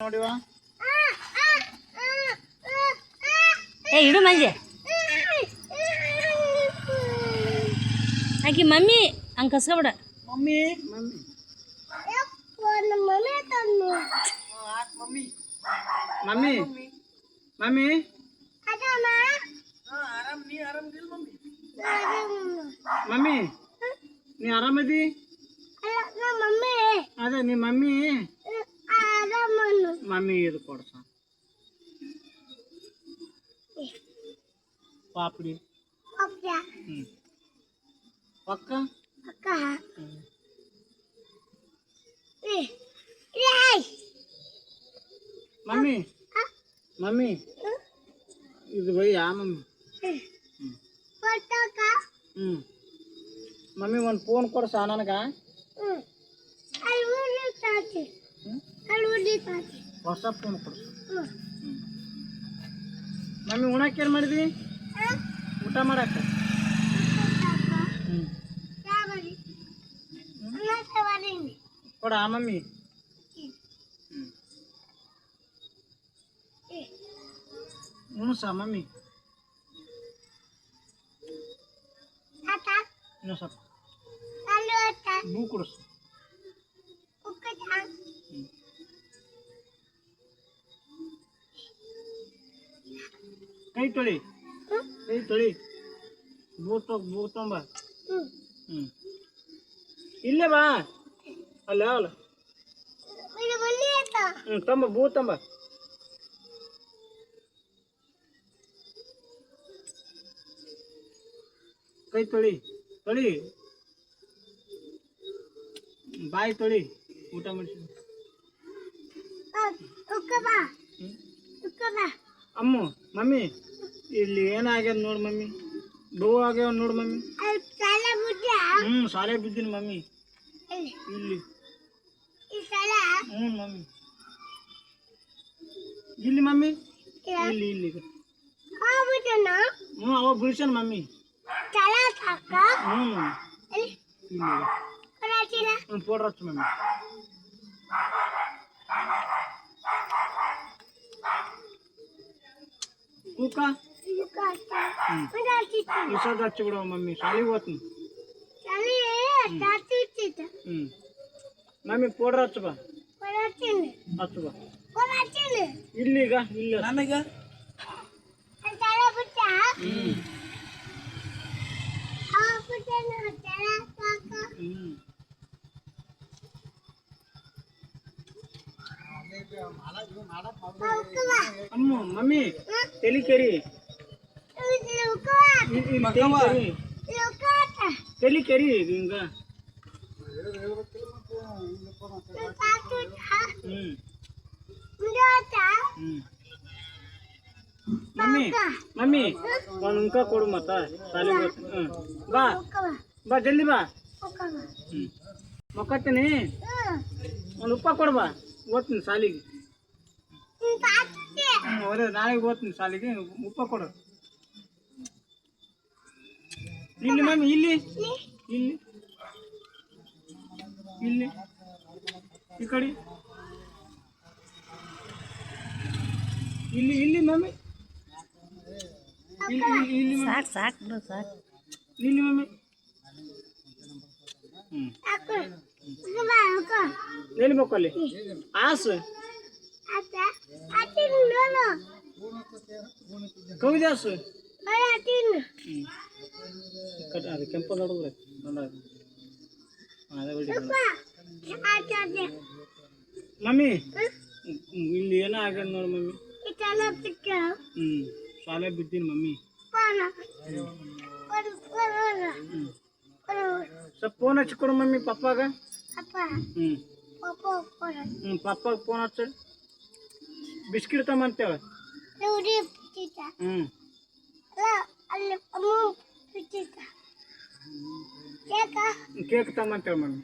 ನೋಡಿವ ಏ ಇಡು ಮಂಜೆ ಆಕಿ ಮಮ್ಮಿ ಹಂಗೆ ಕಸ್ಕೊಬಿಡ mummy mummy mummy mummy mummy ಆರಾಮ್ ನೀ ಆರಾಮದಿಲ್ಲ ಮಮ್ಮಿ ಮಮ್ಮಿ ನೀ ಆರಾಮದಿ ಅದೇ ನೀ ಮಮ್ಮಿ ಮಮ್ಮಿ ಇದು ಕೊಡ್ಸ ಪಾಪಡಿ ಹ್ಮ್ ಪಕ್ಕ ಹ್ಮ್. ಮಮ್ಮಿ ಮಮ್ಮಿ ಇದು ಬೈ ಯಾ ಮಮ್ಮಿ ಹ್ಞೂ ಮಮ್ಮಿ ಒಂದು ಫೋನ್ ಕೊಡ್ಸ ನನಗೆ ಹೊಸ ಫೋನ್ ಕೊಡ್ಸ ಮಮ್ಮಿ ಉಣಕ್ಕೆ ಏನು ಮಾಡಿದ್ವಿ ಊಟ ಮಾಡಕ್ಕೆ ಹ್ಞೂ ಕೊಡ ಮಮ್ಮಿ ಹ್ಞೂ ಉಣಸ ಮಮ್ಮಿ ಇನ್ನೂ ಸ್ವಲ್ಪ ಬೂ ಕೊಡಿಸು ಕೈ ತೊಳಿ. ಕೈ ತೊಳಿ. ಬೂತ್ ಬೂ ತೊಂಬ ಹ್ಞೂ ಇಲ್ಲೇ ಬಾ. ಅಲ್ಲ ಅಲ್ಲ. ಹ್ಞೂ ತಂಬ ಬೂ ತಂಬ. ಕೈ ತೊಳಿ. ತೊಳಿ. ಬಾಯಿ ತೊಳಿ. ಊಟ ಮಾಡಿಸಿ. ಅಮ್ಮ ಮಮ್ಮಿ ಇಲ್ಲಿ ಏನಾಗ್ಯದ ನೋಡು ಮಮ್ಮಿ ಬಹು ಆಗ್ಯಾವ ನೋಡು ಮಮ್ಮಿ ಹ್ಞೂ ಸಾಲೆ ಬಿದ್ದೀನಿ ಮಮ್ಮಿ ಇಲ್ಲಿ ಹ್ಞೂ ಮಮ್ಮಿ ಇಲ್ಲಿ ಮಮ್ಮಿ ಇಲ್ಲಿ ಇಲ್ಲಿ ಈಗ. ಹ್ಞೂ ಅವ ಬಿಡ್ಸನ್ ಮಮ್ಮಿ ಹ್ಞೂ ಇಲ್ಲಿ ಈಗ. ಹ್ಞೂ ಪೌಡ್ರ್ ಹಚ್ಚು ಮಮ್ಮಿ ఊకా ఈసారి చచ్చి కూడా మమ్మీ? చలి పోతుంది. మమ్మీ పోడరు వచ్చబా వచ్చబా ఇల్లుగా ఇల్లు నన్నగా? ఆ పుట్టాను ಹಿಂಗ ಹ್ಞೂ ಹ್ಞೂ ಮಮ್ಮಿ ಮಮ್ಮಿ ಒಂದು ಉಂಕ ಕೊಡು ಮತ್ತ ಶಾಲೆಗೆ ಹೋಗ್ತೀನಿ ಹ್ಞೂ ಬಾ ಬಾ ಜಲ್ದಿ ಬಾ ಹ್ಞೂ ಮಕ್ಕತ್ತೀನಿ ಒಂದು ಉಪ್ಪ ಕೊಡು ಬಾ ಓದ್ತೀನಿ ಶಾಲಿಗೆ. ಹ್ಞೂ ಅದೇ ನಾಳೆಗೆ ಓದ್ತೀನಿ ಸಾಲಿಗೆ ಉಪ್ಪ ಕೊಡು. ಇಲ್ಲಿ ಮಮ್ಮಿ ಇಲ್ಲಿ. ಇಲ್ಲಿ. ಇಲ್ಲಿ. ಈ ಕಡೆ. ಇಲ್ಲಿ ಇಲ್ಲಿ ಮಮ್ಮಿ ಇಲ್ಲಿ ಇಲ್ಲಿ ಸಾಕು ಸಾಕು ಸಾಕು. ಇಲ್ಲಿ ಮಮ್ಮಿ ಹ್ಞೂ ಎಲ್ಲಿ ಬೇಕು ಅಲ್ಲಿ ಆಸು. ಕವಿದಾಸು ಅದು ಕೆಂಪು ನೋಡಿದ್ರೆ ಮಮ್ಮಿ ಇಲ್ಲಿ ಏನೋ ಆಗ್ಯದ ನೋಡಿ ಮಮ್ಮಿ. ಹ್ಞೂ ಶಾಲೆ ಬಿದ್ದೀನಿ ಮಮ್ಮಿ. ಸ್ವಲ್ಪ ಫೋನ್ ಹಚ್ಚಿ ಕೊಡು ಮಮ್ಮಿ, ಪಪ್ಪಾಗ. ಹ್ಞೂ ಹ್ಞೂ ಪಪ್ಪಾಗ ಫೋನ್ ಹಚ್ಚ. ಬಿಸ್ಕಿಟ್ ತಮ್ಮಂತೇಳ ಹ್ಞೂ ಕೇಕ್ ತಮ್ಮಂತೇಳ ಮಮ್ಮಿ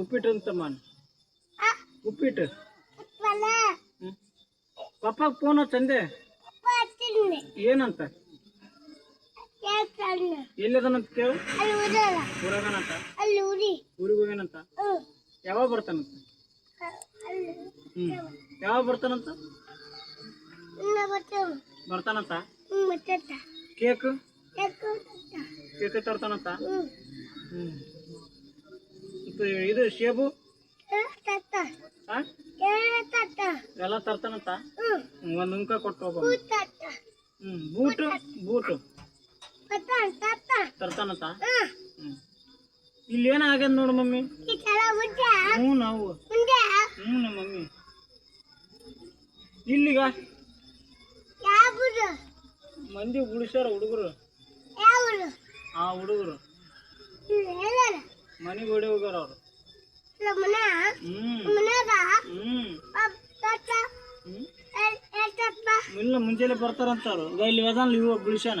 ಉಪ್ಪಿಟ್ಟು ಅಂತ ಮನ್ ಉಪ್ಪಿಟ್ಟು. ಪಪ್ಪಾಗ ಫೋನ್ ಹಚ್ಚಂದೆ ಏನಂತ? ಎಲ್ಲಿದನಂತ ಕೇಳು. ಊರಾಗನಂತ ಊರಿಗೆ ಹೋಗ್ಯಾನಂತ ಹ್ಮ್. ಯಾವಾಗ ಬರ್ತಾನಂತ ಹ್ಞೂ ಯಾವಾಗ ಬರ್ತಾನಂತ ಬರ್ತಾನಂತ ಕೇಕ್ ಕೇಕ್ ತರ್ತಾನಂತ ಹ್ಮ್. ಇದು ಹಾಂ ಎಲ್ಲ ತರ್ತಾನಂತ ಒಂದು ಉಂಕ ಕೊಟ್ಟು ಹೋಗೋ ಹ್ಮ್ ಬೂಟು ಬೂಟು. ತರ್ತಾನಂತ? ಇಲ್ಲಿ ಏನಾಗ್ಯದ ನೋಡು ಮಮ್ಮಿ? ಹ್ಞೂ ನಾವು. ಹ್ಞೂ ನಮ್ಮ ಮಮ್ಮಿ. ಇಲ್ಲಿಗ? ಮಂದಿ ಉಳಿಸ್ಯಾರ ಹುಡುಗರು. ಆ ಹುಡುಗರು. ಮನೆಗೆ ಓಡಿ ಹೋಗ್ಯಾರ ಅವ್ರು. ಹ್ಮ್. ಹ್ಮ್. ಹ್ಮ್. ಇಲ್ಲ ಮುಂಜಾನೆ ಬರ್ತಾರಂತ ಅವ್ರು. ಇಲ್ಲಿ ವೇದಾನ ಇವು ಬಿಳಿಸ್ಯಾನ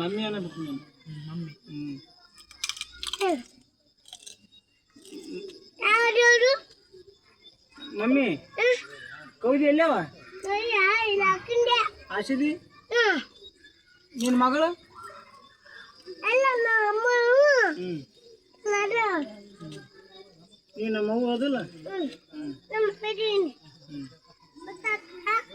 మమ్మీ అనే మమ్మీ మమ్మీ కౌజి వెళ్ళావా ఆశది నేను మగడు నేను అమ్మ వదల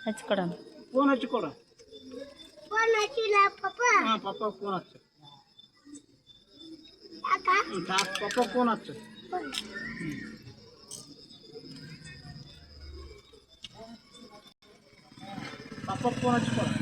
ಹಚ್ಕೊಡಣ ಫೋನ್ ಹಚ್ಚಿ ಕೊಡು ಹಾಂ ಪಪ್ಪ ಫೋನ್ ಹಚ್ಚು ಹ್ಮ್, ತಾ- ಪಪ್ಪ ಫೋನ್ ಹಚ್ಚು ಪಪ್ಪ ಫೋನ್ ಹಚ್ಚಿ ಕೊಡು